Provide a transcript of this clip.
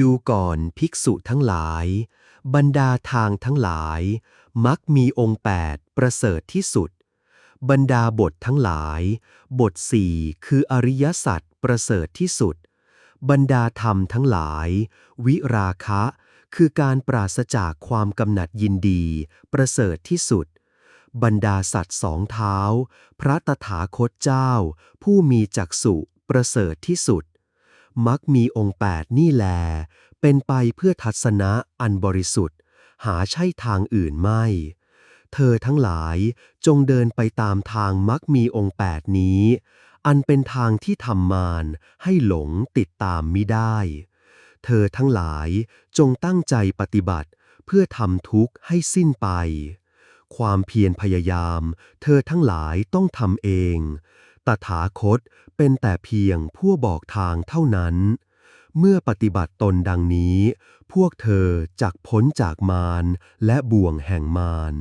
ดูก่อนภิกษุทั้งหลาย บรรดาทางทั้งหลาย มักมีองค์แปดประเสริฐที่สุด บรรดาบททั้งหลาย บทสี่คืออริยสัจประเสริฐที่สุด บรรดาธรรมทั้งหลาย วิราคะ คือการปราศจากความกำหนัดยินดี ประเสริฐที่สุด บรรดาสัตว์สองเท้า พระตถาคตเจ้า ผู้มีจักษุประเสริฐที่สุด มักมีองค์แปดนี่แล เป็นไปเพื่อทัศนะอันบริสุทธิ์ หาใช่ทางอื่นไม่ เธอทั้งหลายจงเดินไปตามทางมักมีองค์แปดนี้ อันเป็นทางที่ทำมารให้หลงติดตามมิได้ เธอทั้งหลายจงตั้งใจปฏิบัติเพื่อทำทุกข์ให้สิ้นไป ความเพียรพยายาม เธอทั้งหลายต้องทำเอง ตถาคตเป็นแต่เพียงผู้บอกทางเท่านั้น เมื่อปฏิบัติตนดังนี้ พวกเธอจักพ้นจากมารและบ่วงแห่งมาร